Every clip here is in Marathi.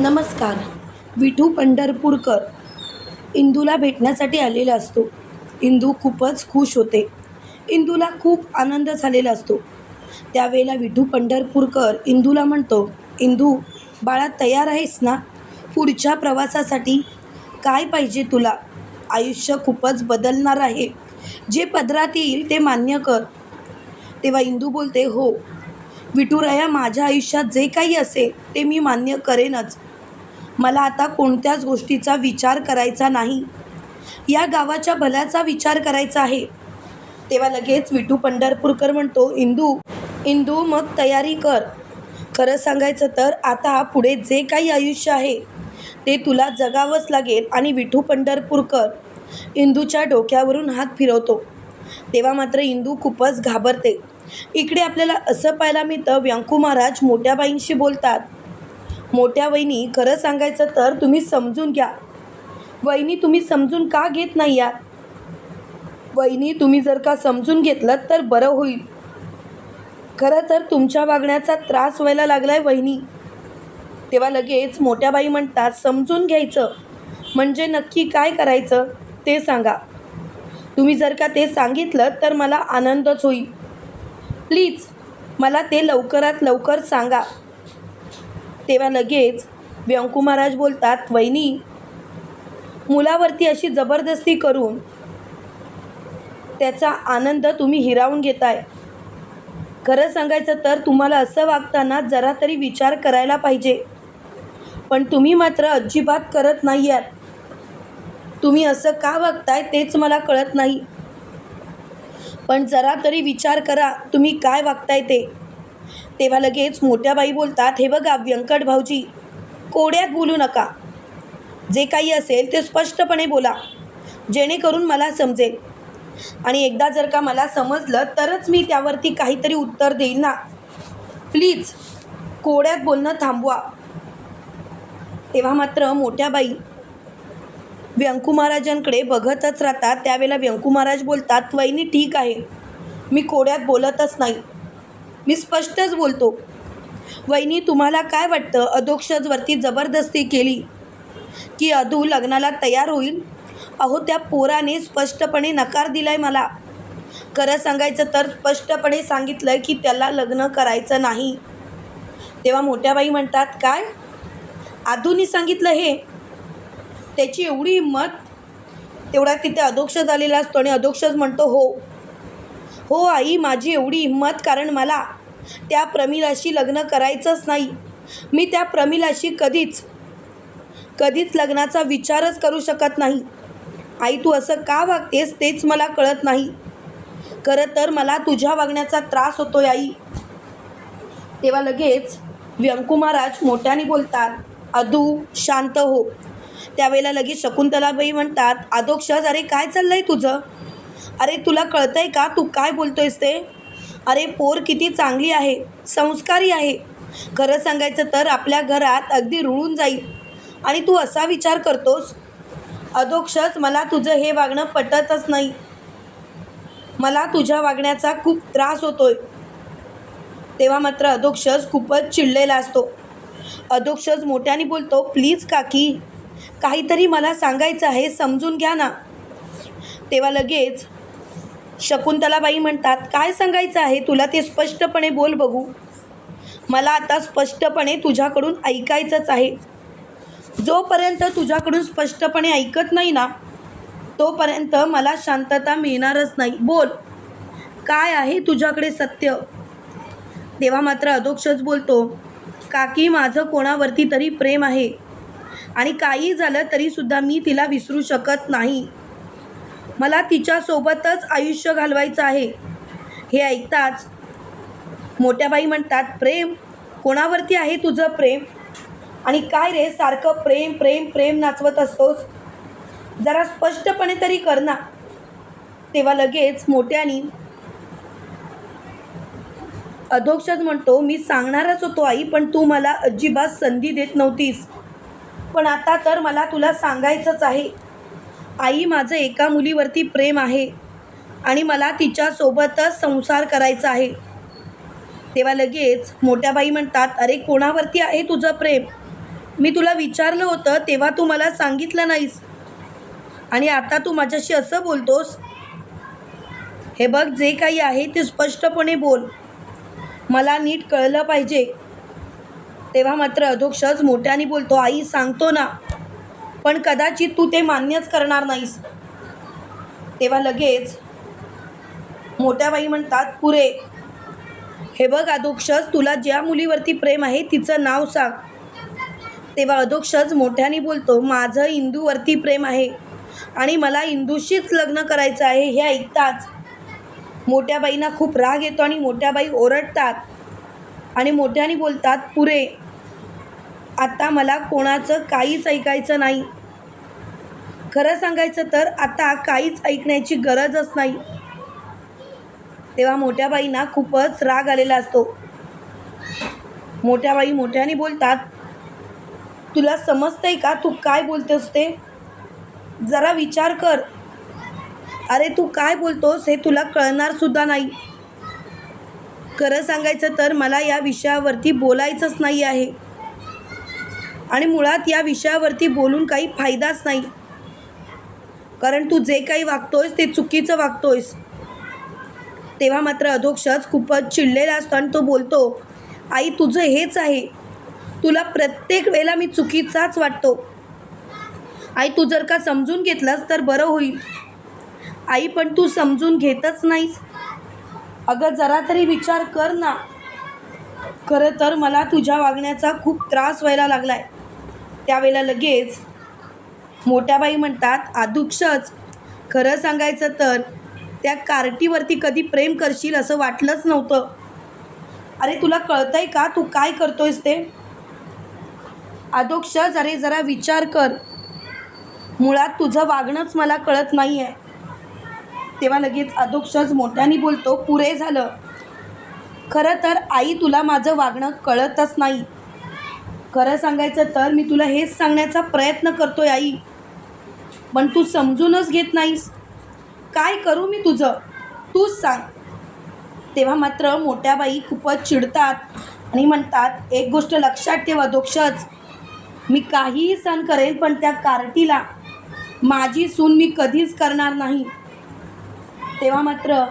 नमस्कार. विठू पंढरपूरकर इंदूला भेटण्यासाठी आलेला असतो. इंदू खूपच खुश होते. इंदूला खूप आनंद झालेला असतो. त्यावेळेला विठू पंढरपूरकर इंदूला म्हणतो इंदू बाळा तयार आहेस ना? पुढच्या प्रवासासाठी काय पाहिजे तुला? आयुष्य खूपच बदलणार आहे. जे पदरात येईल ते मान्य कर. तेव्हा इंदू बोलते हो. विठुराया माझ्या आयुष्यात जे काही असेल ते मी मान्य करेनच. मला आता कोणत्याच गोष्टीचा विचार करायचा नाही. या गावाच्या भल्याचा विचार करायचा आहे. तेव्हा लगेच विठू पंढरपूरकर म्हणतो इंदू इंदू मग तयारी कर. खरं सांगायचं तर आता पुढे जे काही आयुष्य आहे ते तुला जगावंच लागेल. आणि विठू पंढरपूरकर इंदूच्या डोक्यावरून हात फिरवतो. तेव्हा मात्र इंदू खूपच घाबरते. इकडे आपल्याला असं पाहायला मिळतं व्यंकू महाराज मोठ्याबाईंशी बोलतात मोठ्या वहिनी खरं सांगायचं तर तुम्ही समजून घ्या. वहिनी तुम्ही समजून का घेत नाही यात वहिनी तुम्ही जर का समजून घेतलं तर बरं होईल. खरं तर तुमच्या वागण्याचा त्रास व्हायला लागला आहे वहिनी. तेव्हा लगेच मोठ्या बाई म्हणतात समजून घ्यायचं. म्हणजे नक्की काय करायचं ते सांगा. तुम्ही जर का ते सांगितलं तर मला आनंदच होईल. प्लीज मला ते लवकरात लवकर सांगा. तेव्हा लगेच व्यंकू महाराज बोलतात वहिनी मुलावरती अशी जबरदस्ती करून त्याचा आनंद तुम्ही हिरावून घेताय. खरं सांगायचं तर तुम्हाला असं वागताना जरा तरी विचार करायला पाहिजे. पण तुम्ही मात्र अजिबात करत नाही आहात. तुम्ही असं का वागताय तेच मला कळत नाही. पण जरा तरी विचार करा तुम्ही काय वागताय ते. तेव्हा लगेच मोठ्या बाई बोलतात हे बघा व्यंकट भाऊजी कोड्यात बोलू नका. जे काही असेल ते स्पष्टपणे बोला. जेणेकरून मला समजेल. आणि एकदा जर का मला समजलं तरच मी त्यावरती काहीतरी उत्तर देईल ना. प्लीज कोड्यात बोलणं थांबवा. तेव्हा मात्र मोठ्या बाई व्यंकू महाराजांकडे बघतच राहतात. त्यावेळेला व्यंकू महाराज बोलतात वहिनी ठीक आहे. मी कोड्यात बोलतच नाही. मी स्पष्टच बोलतो. वहिनी तुम्हाला काय वाटतं? अधोक्षजवरती जबरदस्ती केली की अधू लग्नाला तयार होईल? अहो त्या पोराने स्पष्टपणे नकार दिलाय मला. खरं सांगायचं तर स्पष्टपणे सांगितलं की त्याला लग्न करायचं नाही. तेव्हा मोठ्या बाई म्हणतात काय? आधूनी सांगितलं हे? त्याची एवढी हिंमत? तेवढा तिथे अधोक्ष झालेला असतो आणि अधोक्षच म्हणतो हो. हो आई माझी एवढी हिंमत कारण मला त्या प्रमिलाशी लग्न करायचंच नाही. मी त्या प्रमिलाशी कधीच कधीच लग्नाचा विचारच करू शकत नाही. आई तू असं का वागतेस तेच मला कळत नाही. खरं तर मला तुझ्या वागण्याचा त्रास होतोय आई. तेव्हा लगेच व्यंकू महाराज मोठ्याने बोलतात अधू शांत हो. त्यावेळेला लगेच शकुंतलाबाई म्हणतात अधोक्षज अरे काय चाललं आहे तुझं? अरे तुला कळतंय का? तू काय बोलतोयस ते? अरे पोर किती चांगली आहे संस्कारी आहे. खरं सांगायचं तर आपल्या घरात अगदी रुळून जाईल आणि तू असा विचार करतोस अधोक्षच मला तुझं हे वागणं पटतच नाही. मला तुझ्या वागण्याचा खूप त्रास होतोय. तेव्हा मात्र अधोक्षज खूपच चिडलेला असतो. अधोक्षज मोठ्याने बोलतो प्लीज काकी काहीतरी मला सांगायचं आहे समजून घ्या ना. तेव्हा लगेच शकुंतलाबाई म्हणतात काय सांगायचं आहे? तुला ते स्पष्टपणे बोल बघू. मला आता स्पष्टपणे तुझ्याकडून ऐकायचंच आहे. जोपर्यंत तुझ्याकडून स्पष्टपणे ऐकत नाही ना तोपर्यंत मला शांतता मिळणारच नाही. बोल. काय आहे तुझ्याकडे सत्य? तेव्हा मात्र अधोक्षच बोलतो काकी माझं कोणावरती तरी प्रेम आहे आणि काही झालं तरीसुद्धा मी तिला विसरू शकत नाही. मला तिच्यासोबतच आयुष्य घालवायचं आहे. हे ऐकताच मोठ्या बाई म्हणतात प्रेम? कोणावरती आहे तुझं प्रेम? आणि काय रे सारखं प्रेम प्रेम प्रेम नाचवत असतोस? जरा स्पष्टपणे तरी कर ना. तेव्हा लगेच मोठ्यानी अधोक्षच म्हणतो मी सांगणारच होतो आई पण तू मला अजिबात संधी देत नव्हतीस. पण आता तर मला तुला सांगायचंच आहे. आई माझं एका मुलीवरती प्रेम आहे आणि मला तिच्यासोबतच संसार करायचा आहे. तेव्हा लगेच मोठ्या बाई म्हणतात अरे कोणावरती आहे तुझं प्रेम? मी तुला विचारलं होतं तेव्हा तू मला सांगितलं नाहीस. आणि आता तू माझ्याशी असं बोलतोस? हे बघ जे काही आहे ते स्पष्टपणे बोल. मला नीट कळलं पाहिजे. तेव्हा मात्र अधोक्षच मोठ्याने बोलतो आई सांगतो ना. पण कदाचित तू ते मान्यच करणार नाहीस. तेव्हा लगेच मोठ्या बाई म्हणतात पुरे हे बघ अधोक्षज तुला ज्या मुलीवरती प्रेम आहे तिचं नाव सांग. तेव्हा अधोक्षज मोठ्याने बोलतो माझं इंदूवरती प्रेम आहे आणि मला इंदूशीच लग्न करायचं आहे हे ऐकताच. मोठ्याबाईंना खूप राग येतो आणि मोठ्या बाई ओरडतात आणि मोठ्याने बोलतात पुरे आता मला कोणाचं काहीच ऐकायचं नाही. खरं सांगायचं तर आता काहीच ऐकण्याची गरजच नाही. तेव्हा मोठ्या बाईंना खूपच राग आलेला असतो. मोठ्या बाई मोठ्याने बोलतात तुला समजतंय का तू काय बोलतोस ते? जरा विचार कर. अरे तू काय बोलतोस हे तुला कळणारसुद्धा नाही. खरं सांगायचं तर मला या विषयावरती बोलायचंच नाही आहे. आणि मुळात या विषयावरती बोलून काही फायदाच नाही. कारण तू जे काही वागतोयस ते चुकीचं वागतोयस. तेव्हा मात्र अधोक्षच खूपच चिडलेला असतो आणि तो बोलतो आई तुझं हेच आहे. तुला प्रत्येक वेळेला मी चुकीचाच वाटतो. आई तू जर का समजून घेतलंस तर बरं होईल. आई पण तू समजून घेतच नाहीस. अगं जरा तरी विचार कर ना. खरं तर मला तुझ्या वागण्याचा खूप त्रास व्हायला लागला आहे त्यावेळेला लगेच मोठ्या बाई म्हणतात आदुक्षच. खरं सांगायचं तर त्या कार्टीवरती कधी प्रेम करशील असं वाटलंच नव्हतं. अरे तुला कळतंय का? तू काय करतोयस ते? आदोक्षज अरे जरा विचार कर. मुळात तुझं वागणंच मला कळत नाही आहे तेव्हा लगेच अधोक्षज मोठ्याने बोलतो पुरे झालं. खरं तर आई तुला माझं वागणं कळतच नाही. खरं सांगायचं तर मी तुला हेच सांगण्याचा प्रयत्न करतो आहे आई. पण तू समजूनच घेत नाहीस. काय करू मी तुझं? तूच सांग. तेव्हा मात्र मोठ्या बाई खूपच चिडतात आणि म्हणतात एक गोष्ट लक्षात ठेव दोक्षच. मी काहीही सण करेन पण त्या कार्टीला. माझी सून मी कधीच करणार नाही. तेव्हा मात्र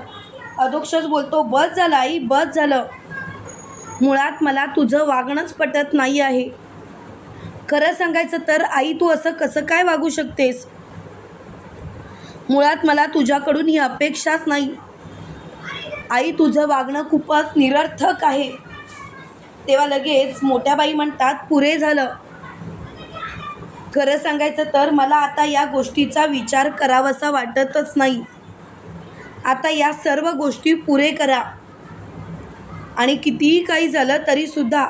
अधोक्षच बोलतो बस झालं आई बस झालं. मुळात मला तुझं वागणंच पटत नाही आहे. खरं सांगायचं तर आई तू असं कसं काय वागू शकतेस? मुळात मला तुझ्याकडून ही अपेक्षाच नाही. आई तुझं वागणं खूपच निरर्थक आहे. तेव्हा लगेच मोठ्या बाई म्हणतात पुरे झालं. खरं सांगायचं तर मला आता या गोष्टीचा विचार करावासा वाटतच नाही. आता या सर्व गोष्टी पुरे करा. आणि कितीही काही झालं तरीसुद्धा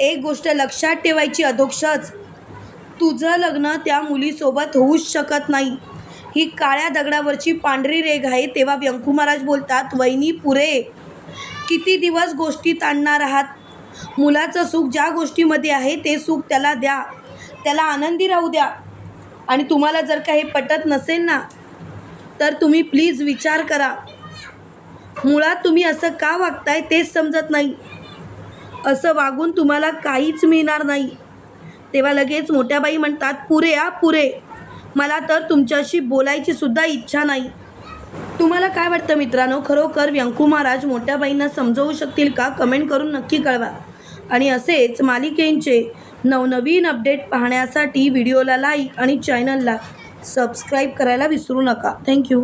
एक गोष्ट लक्षात ठेवायची अधोक्षच. तुझं लग्न त्या मुलीसोबत होऊच शकत नाही. ही काळ्या दगडावरची पांढरी रेघ आहे तेव्हा व्यंकू महाराज बोलतात वहिनी पुरे. किती दिवस गोष्टीत आणणार आहात? मुलाचं सुख ज्या गोष्टीमध्ये आहे ते सुख त्याला द्या. त्याला आनंदी राहू द्या. आणि तुम्हाला जर का हे पटत नसेल ना तर तुम्ही प्लीज विचार करा. मुळात तुम्ही असं का वागताय तेच समजत नाही. असं वागून तुम्हाला काहीच मिळणार नाही. तेव्हा लगेच मोठ्या बाई म्हणतात पुरे आ पुरे. मला तर तुमच्याशी बोलायची सुद्धा इच्छा नाही. तुम्हाला काय वाटतं मित्रांनो? खरोखर व्यंकू महाराज मोठ्याबाईंना समजवू शकतील का? कमेंट करून नक्की कळवा. आणि असेच मालिकेंचे नवनवीन अपडेट पाहण्यासाठी व्हिडिओला लाईक आणि चॅनलला सबस्क्राईब करायला विसरू नका. थँक्यू.